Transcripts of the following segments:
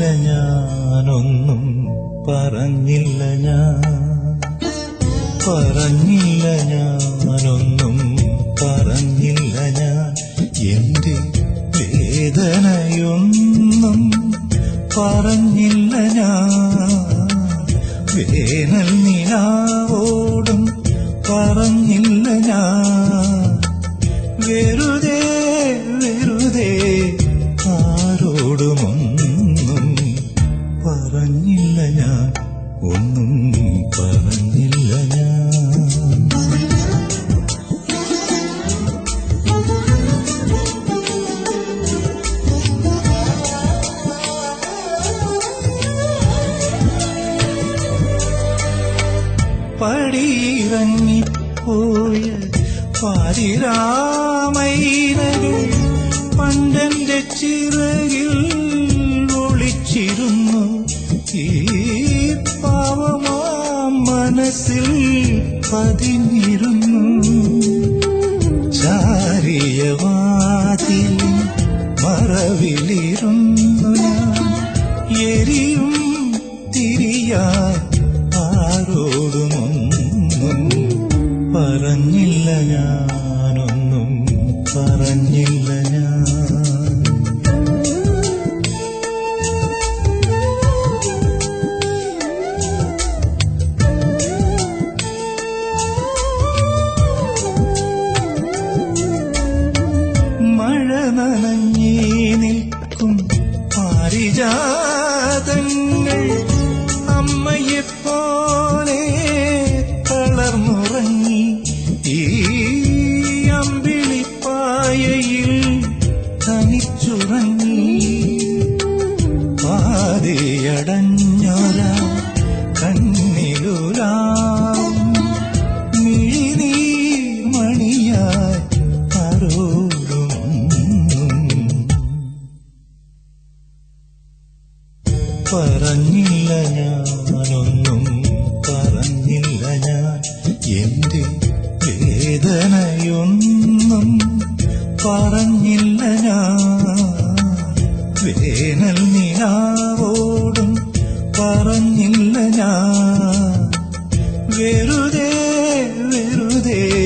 പറഞ്ഞില്ല ഞാനൊന്നും പറഞ്ഞില്ല ഞാൻ. പറഞ്ഞില്ല ഞാനൊന്നും പറഞ്ഞില്ല ഞാൻ. എന്റെ വേദനയൊന്നും പറഞ്ഞില്ല ഞാൻ. വേനൽ നിലാവോടും പറഞ്ഞു ഒന്നും പറഞ്ഞില്ല ഞാൻ. പടിയിറങ്ങിപ്പോയ പാതിരാമൈനകൾ മനസ്സിൽ പതിഞ്ഞിരുന്നു. ചാരിയവാതിൽ മറവിലിരുന്നു ഞാൻ. എരിയും തിരിയ ആരോടുമൊന്നും പറഞ്ഞില്ല ഞാനൊന്നും നനഞ്ഞേ നിൽക്കും പാരിജാതങ്ങൾ. പറഞ്ഞില്ല ഞാനൊന്നും പറഞ്ഞില്ല ഞാൻ. എന്റെ വേദനയൊന്നും പറഞ്ഞില്ല ഞാൻ. വേനൽ നിലാവോടും പറഞ്ഞില്ല ഞാൻ. വെറുതെ വെറുതെ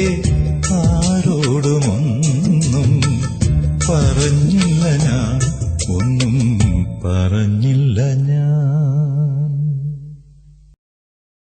പറഞ്ഞില്ല ഞാൻ.